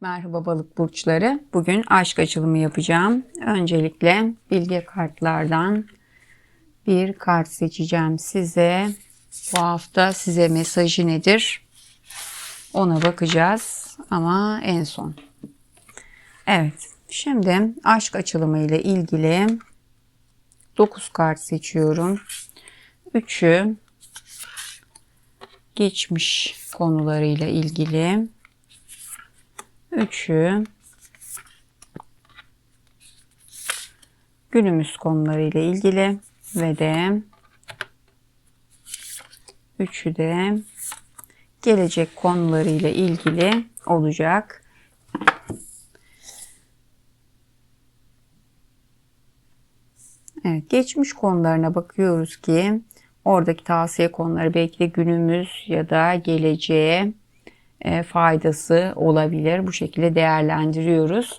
Merhaba balık burçları. Bugün aşk açılımı yapacağım. Öncelikle bilgi kartlardan bir kart seçeceğim size. Bu hafta size mesajı nedir? Ona bakacağız ama en son. Evet. Şimdi aşk açılımı ile ilgili 9 kart seçiyorum. 3'ü geçmiş konularıyla ilgili. Üçü günümüz konularıyla ilgili ve de üçü de gelecek konularıyla ilgili olacak. Evet, geçmiş konularına bakıyoruz ki oradaki tavsiye konuları belki de günümüz ya da geleceğe e, faydası olabilir. Bu şekilde değerlendiriyoruz.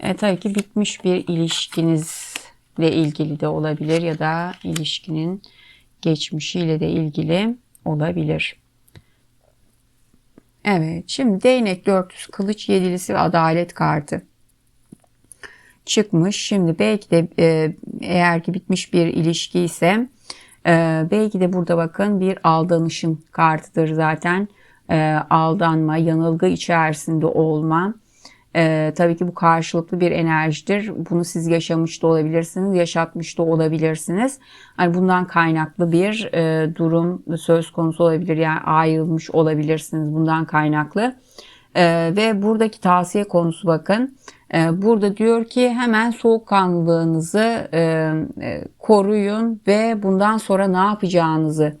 E, tabii ki bitmiş bir ilişkinizle ilgili de olabilir ya da ilişkinin geçmişiyle de ilgili olabilir. Evet, şimdi değnek 400 kılıç yedilisi ve adalet kartı çıkmış. Şimdi belki de e, eğer ki bitmiş bir ilişki ise e, belki de burada bakın bir aldanışın kartıdır zaten e, aldanma, yanılgı içerisinde olma. E, tabii ki bu karşılıklı bir enerjidir. Bunu siz yaşamış da olabilirsiniz, yaşatmış da olabilirsiniz. Hani bundan kaynaklı bir e, durum söz konusu olabilir. Yani ayrılmış olabilirsiniz bundan kaynaklı. E, ve buradaki tavsiye konusu bakın. E, burada diyor ki hemen soğukkanlılığınızı e, e, koruyun ve bundan sonra ne yapacağınızı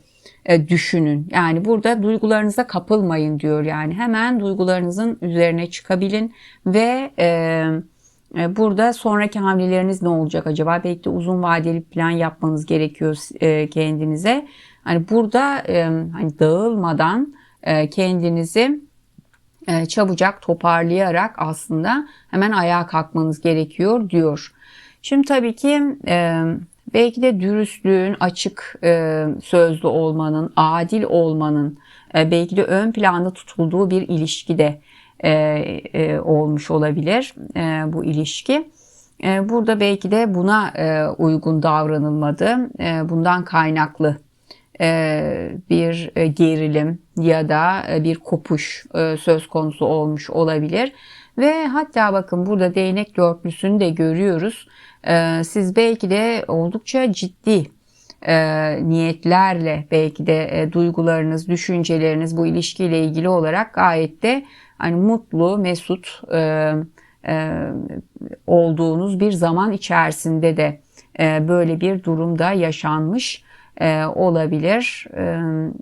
düşünün. Yani burada duygularınıza kapılmayın diyor yani. Hemen duygularınızın üzerine çıkabilin ve e, e, burada sonraki hamleleriniz ne olacak acaba? Belki de uzun vadeli plan yapmanız gerekiyor e, kendinize. Hani burada e, hani dağılmadan e, kendinizi e, çabucak toparlayarak aslında hemen ayağa kalkmanız gerekiyor diyor. Şimdi tabii ki e, Belki de dürüstlüğün, açık e, sözlü olmanın, adil olmanın e, belki de ön planda tutulduğu bir ilişkide e, e, olmuş olabilir e, bu ilişki. E, burada belki de buna e, uygun davranılmadı. E, bundan kaynaklı e, bir e, gerilim ya da e, bir kopuş söz konusu olmuş olabilir. Ve hatta bakın burada değnek dörtlüsünü de görüyoruz. Ee, siz belki de oldukça ciddi e, niyetlerle belki de e, duygularınız, düşünceleriniz bu ilişkiyle ilgili olarak gayet de hani mutlu, mesut e, olduğunuz bir zaman içerisinde de böyle bir durumda yaşanmış olabilir.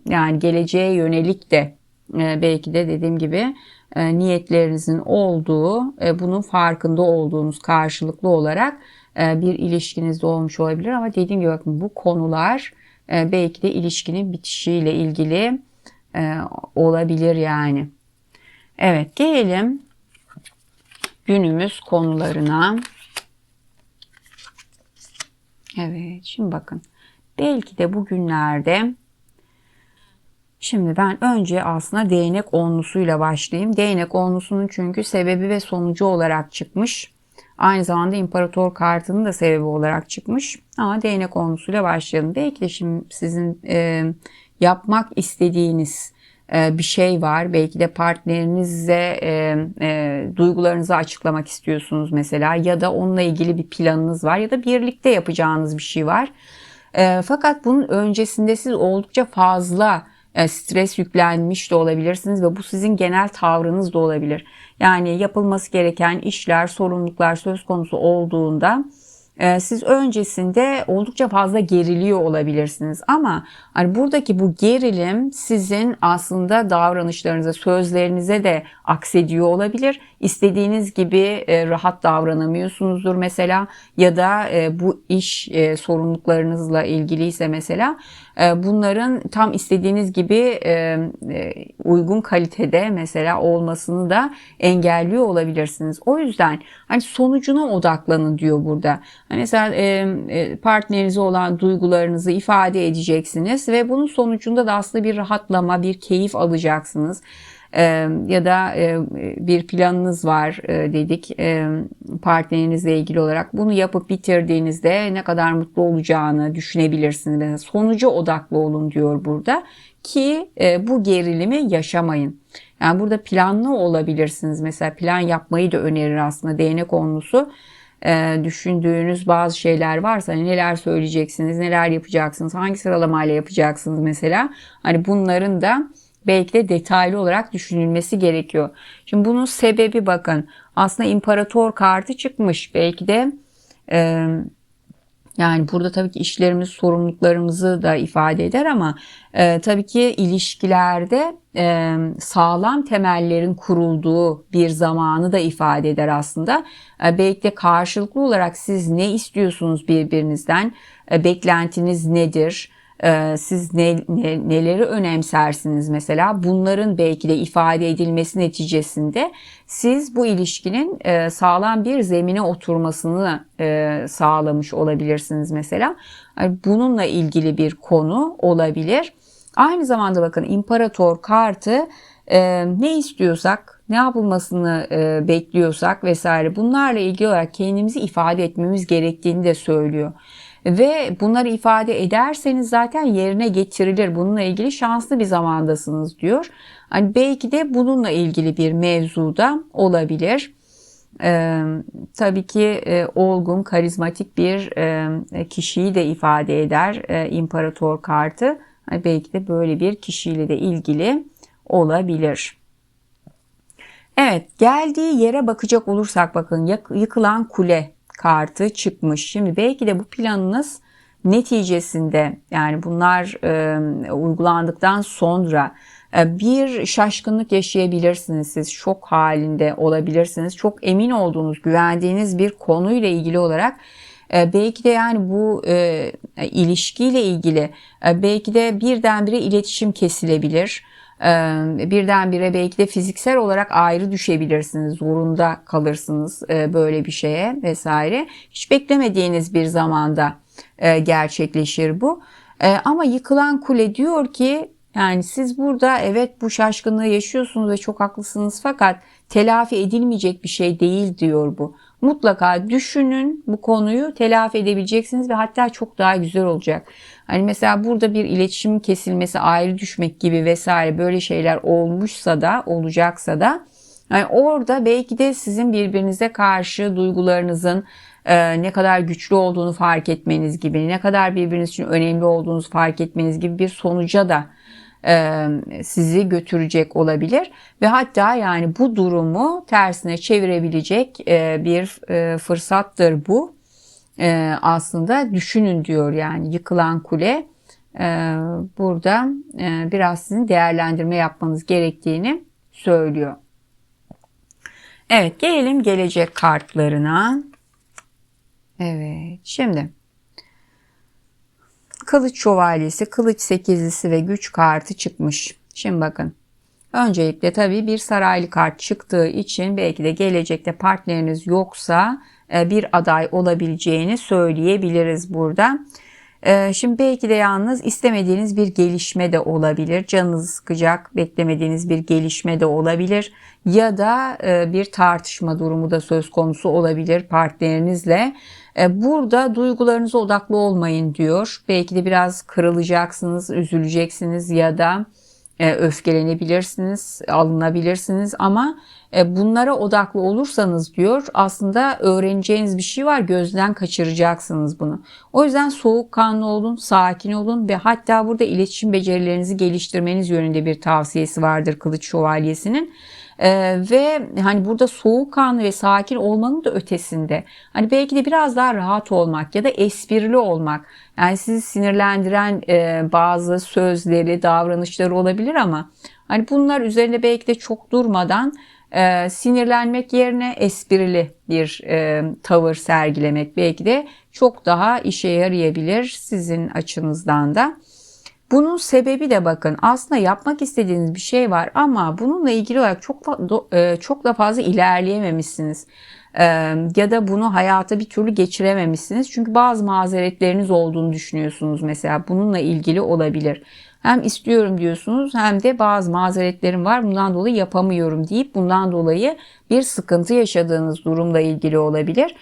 yani geleceğe yönelik de belki de dediğim gibi niyetlerinizin olduğu, bunun farkında olduğunuz karşılıklı olarak e, bir ilişkinizde olmuş olabilir ama dediğim gibi bakın bu konular e, belki de ilişkinin bitişiyle ilgili e, olabilir yani. Evet gelelim günümüz konularına. Evet şimdi bakın belki de bugünlerde Şimdi ben önce aslında değnek onlusuyla başlayayım. Değnek onlusunun çünkü sebebi ve sonucu olarak çıkmış. Aynı zamanda imparator kartının da sebebi olarak çıkmış. Ama değnek konusuyla başlayalım. Belki şimdi sizin e, yapmak istediğiniz e, bir şey var. Belki de partnerinizle e, e, duygularınızı açıklamak istiyorsunuz mesela ya da onunla ilgili bir planınız var ya da birlikte yapacağınız bir şey var. E, fakat bunun öncesinde siz oldukça fazla e, stres yüklenmiş de olabilirsiniz ve bu sizin genel tavrınız da olabilir. Yani yapılması gereken işler, sorumluluklar söz konusu olduğunda e, siz öncesinde oldukça fazla geriliyor olabilirsiniz ama hani buradaki bu gerilim sizin aslında davranışlarınıza, sözlerinize de aksediyor olabilir. İstediğiniz gibi e, rahat davranamıyorsunuzdur mesela ya da bu iş sorumluluklarınızla ilgiliyse mesela bunların tam istediğiniz gibi e, e, uygun kalitede mesela olmasını da engelliyor olabilirsiniz. O yüzden hani sonucuna odaklanın diyor burada. Hani mesela e, partnerinize olan duygularınızı ifade edeceksiniz ve bunun sonucunda da aslında bir rahatlama, bir keyif alacaksınız. Ya da bir planınız var dedik partnerinizle ilgili olarak. Bunu yapıp bitirdiğinizde ne kadar mutlu olacağını düşünebilirsiniz. Sonuca odaklı olun diyor burada ki bu gerilimi yaşamayın. Yani burada planlı olabilirsiniz. Mesela plan yapmayı da önerir aslında değnek konusu düşündüğünüz bazı şeyler varsa hani neler söyleyeceksiniz, neler yapacaksınız, hangi sıralamayla yapacaksınız mesela. Hani bunların da belki de detaylı olarak düşünülmesi gerekiyor. Şimdi bunun sebebi bakın aslında imparator kartı çıkmış. Belki de e, yani burada tabii ki işlerimiz, sorumluluklarımızı da ifade eder ama e, tabii ki ilişkilerde e, sağlam temellerin kurulduğu bir zamanı da ifade eder aslında. E, belki de karşılıklı olarak siz ne istiyorsunuz birbirinizden, e, beklentiniz nedir? Ee, siz ne, ne, neleri önemsersiniz mesela bunların belki de ifade edilmesi neticesinde siz bu ilişkinin e, sağlam bir zemine oturmasını e, sağlamış olabilirsiniz mesela. Yani bununla ilgili bir konu olabilir. Aynı zamanda bakın imparator kartı e, ne istiyorsak, ne yapılmasını e, bekliyorsak vesaire bunlarla ilgili olarak kendimizi ifade etmemiz gerektiğini de söylüyor ve bunları ifade ederseniz zaten yerine getirilir. Bununla ilgili şanslı bir zamandasınız diyor. Hani belki de bununla ilgili bir mevzuda olabilir. Ee, tabii ki e, olgun, karizmatik bir e, kişiyi de ifade eder e, imparator kartı. Hani belki de böyle bir kişiyle de ilgili olabilir. Evet, geldiği yere bakacak olursak bakın yıkılan kule kartı çıkmış. Şimdi belki de bu planınız neticesinde yani bunlar e, uygulandıktan sonra e, bir şaşkınlık yaşayabilirsiniz. Siz şok halinde olabilirsiniz. Çok emin olduğunuz güvendiğiniz bir konuyla ilgili olarak e, belki de yani bu e, ilişkiyle ilgili e, belki de birdenbire iletişim kesilebilir birdenbire belki de fiziksel olarak ayrı düşebilirsiniz, zorunda kalırsınız böyle bir şeye vesaire. Hiç beklemediğiniz bir zamanda gerçekleşir bu. Ama yıkılan kule diyor ki yani siz burada evet bu şaşkınlığı yaşıyorsunuz ve çok haklısınız fakat telafi edilmeyecek bir şey değil diyor bu. Mutlaka düşünün bu konuyu telafi edebileceksiniz ve hatta çok daha güzel olacak. Hani mesela burada bir iletişim kesilmesi, ayrı düşmek gibi vesaire böyle şeyler olmuşsa da olacaksa da yani orada belki de sizin birbirinize karşı duygularınızın e, ne kadar güçlü olduğunu fark etmeniz gibi, ne kadar birbiriniz için önemli olduğunuzu fark etmeniz gibi bir sonuca da sizi götürecek olabilir ve hatta yani bu durumu tersine çevirebilecek e, bir e, fırsattır bu. Aslında düşünün diyor yani yıkılan kule burada biraz sizin değerlendirme yapmanız gerektiğini söylüyor. Evet gelelim gelecek kartlarına. Evet şimdi Kılıç şövalyesi, kılıç sekizlisi ve güç kartı çıkmış. Şimdi bakın. Öncelikle tabii bir saraylı kart çıktığı için belki de gelecekte partneriniz yoksa e, bir aday olabileceğini söyleyebiliriz burada. E, şimdi belki de yalnız istemediğiniz bir gelişme de olabilir. Canınızı sıkacak beklemediğiniz bir gelişme de olabilir. Ya da e, bir tartışma durumu da söz konusu olabilir partnerinizle. E, burada duygularınıza odaklı olmayın diyor. Belki de biraz kırılacaksınız, üzüleceksiniz ya da öfkelenebilirsiniz, alınabilirsiniz ama e, bunlara odaklı olursanız diyor aslında öğreneceğiniz bir şey var gözden kaçıracaksınız bunu. O yüzden soğukkanlı olun, sakin olun ve hatta burada iletişim becerilerinizi geliştirmeniz yönünde bir tavsiyesi vardır Kılıç Şövalyesi'nin. Ee, ve hani burada soğukkanlı ve sakin olmanın da ötesinde hani belki de biraz daha rahat olmak ya da esprili olmak yani sizi sinirlendiren e, bazı sözleri davranışları olabilir ama hani bunlar üzerinde belki de çok durmadan e, sinirlenmek yerine esprili bir e, tavır sergilemek belki de çok daha işe yarayabilir sizin açınızdan da. Bunun sebebi de bakın aslında yapmak istediğiniz bir şey var ama bununla ilgili olarak çok e, çok da fazla ilerleyememişsiniz. E, ya da bunu hayata bir türlü geçirememişsiniz. Çünkü bazı mazeretleriniz olduğunu düşünüyorsunuz mesela. Bununla ilgili olabilir. Hem istiyorum diyorsunuz hem de bazı mazeretlerim var bundan dolayı yapamıyorum deyip bundan dolayı bir sıkıntı yaşadığınız durumla ilgili olabilir.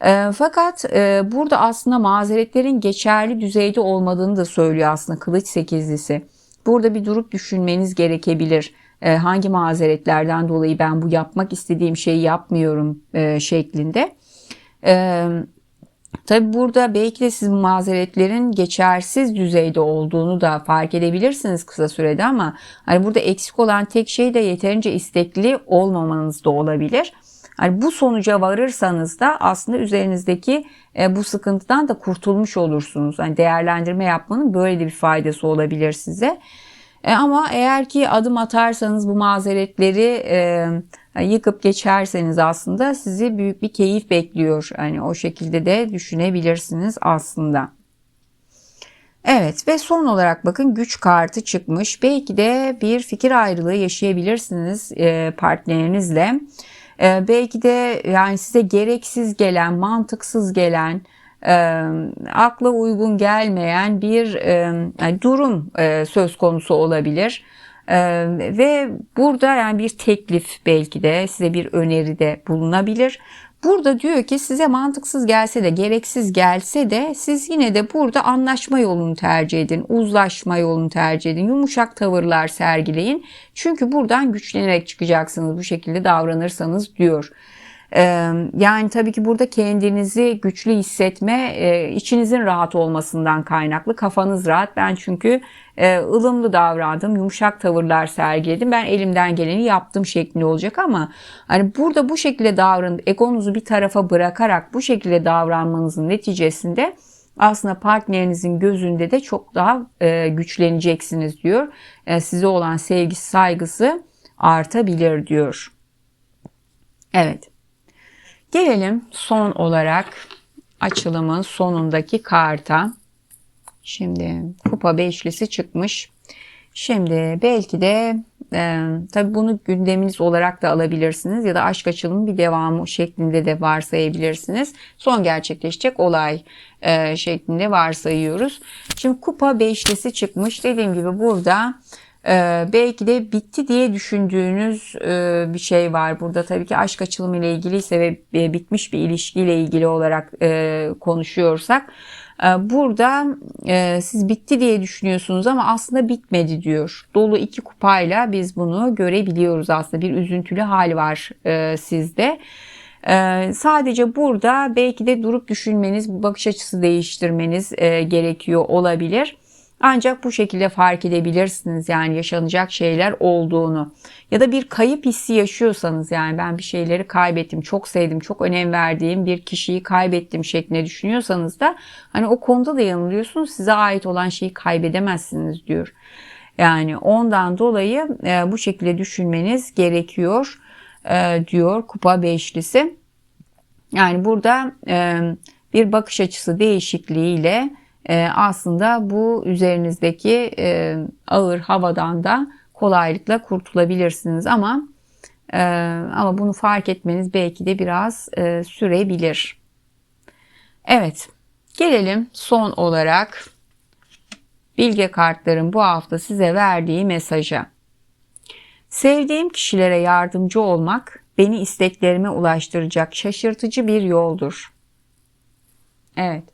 E, fakat e, burada aslında mazeretlerin geçerli düzeyde olmadığını da söylüyor aslında kılıç sekizlisi. Burada bir durup düşünmeniz gerekebilir. E, hangi mazeretlerden dolayı ben bu yapmak istediğim şeyi yapmıyorum e, şeklinde. E, Tabi burada belki de siz mazeretlerin geçersiz düzeyde olduğunu da fark edebilirsiniz kısa sürede ama hani burada eksik olan tek şey de yeterince istekli olmamanız da olabilir. Hani bu sonuca varırsanız da aslında üzerinizdeki e, bu sıkıntıdan da kurtulmuş olursunuz. Hani değerlendirme yapmanın böyle de bir faydası olabilir size. E, ama eğer ki adım atarsanız bu mazeretleri e, yıkıp geçerseniz aslında sizi büyük bir keyif bekliyor. Hani o şekilde de düşünebilirsiniz aslında. Evet ve son olarak bakın güç kartı çıkmış. Belki de bir fikir ayrılığı yaşayabilirsiniz e, partnerinizle. E, belki de yani size gereksiz gelen, mantıksız gelen, e, akla uygun gelmeyen bir e, durum e, söz konusu olabilir. Ee, ve burada yani bir teklif belki de size bir öneride bulunabilir. Burada diyor ki size mantıksız gelse de gereksiz gelse de siz yine de burada anlaşma yolunu tercih edin. Uzlaşma yolunu tercih edin. Yumuşak tavırlar sergileyin. Çünkü buradan güçlenerek çıkacaksınız bu şekilde davranırsanız diyor. Yani tabii ki burada kendinizi güçlü hissetme, içinizin rahat olmasından kaynaklı. Kafanız rahat. Ben çünkü ılımlı davrandım, yumuşak tavırlar sergiledim. Ben elimden geleni yaptım şeklinde olacak ama hani burada bu şekilde davranıp egonuzu bir tarafa bırakarak bu şekilde davranmanızın neticesinde aslında partnerinizin gözünde de çok daha güçleneceksiniz diyor. Size olan sevgisi, saygısı artabilir diyor. Evet. Gelelim son olarak açılımın sonundaki karta. Şimdi kupa beşlisi çıkmış. Şimdi belki de e, tabi bunu gündeminiz olarak da alabilirsiniz ya da aşk açılımı bir devamı şeklinde de varsayabilirsiniz. Son gerçekleşecek olay e, şeklinde varsayıyoruz. Şimdi kupa beşlisi çıkmış. Dediğim gibi burada ee, belki de bitti diye düşündüğünüz e, bir şey var burada. Tabii ki aşk açılımı ile ilgiliyse ve e, bitmiş bir ilişkiyle ilgili olarak e, konuşuyorsak e, burada e, siz bitti diye düşünüyorsunuz ama aslında bitmedi diyor. Dolu iki kupayla biz bunu görebiliyoruz aslında. Bir üzüntülü hal var e, sizde. Ee, sadece burada belki de durup düşünmeniz, bakış açısı değiştirmeniz e, gerekiyor olabilir. Ancak bu şekilde fark edebilirsiniz yani yaşanacak şeyler olduğunu. Ya da bir kayıp hissi yaşıyorsanız yani ben bir şeyleri kaybettim, çok sevdim, çok önem verdiğim bir kişiyi kaybettim şeklinde düşünüyorsanız da hani o konuda da yanılıyorsunuz. Size ait olan şeyi kaybedemezsiniz diyor. Yani ondan dolayı e, bu şekilde düşünmeniz gerekiyor e, diyor kupa beşlisi. Yani burada e, bir bakış açısı değişikliğiyle e, aslında bu üzerinizdeki e, ağır havadan da kolaylıkla kurtulabilirsiniz ama e, ama bunu fark etmeniz belki de biraz e, sürebilir. Evet, gelelim son olarak bilge kartların bu hafta size verdiği mesaja. Sevdiğim kişilere yardımcı olmak beni isteklerime ulaştıracak şaşırtıcı bir yoldur. Evet.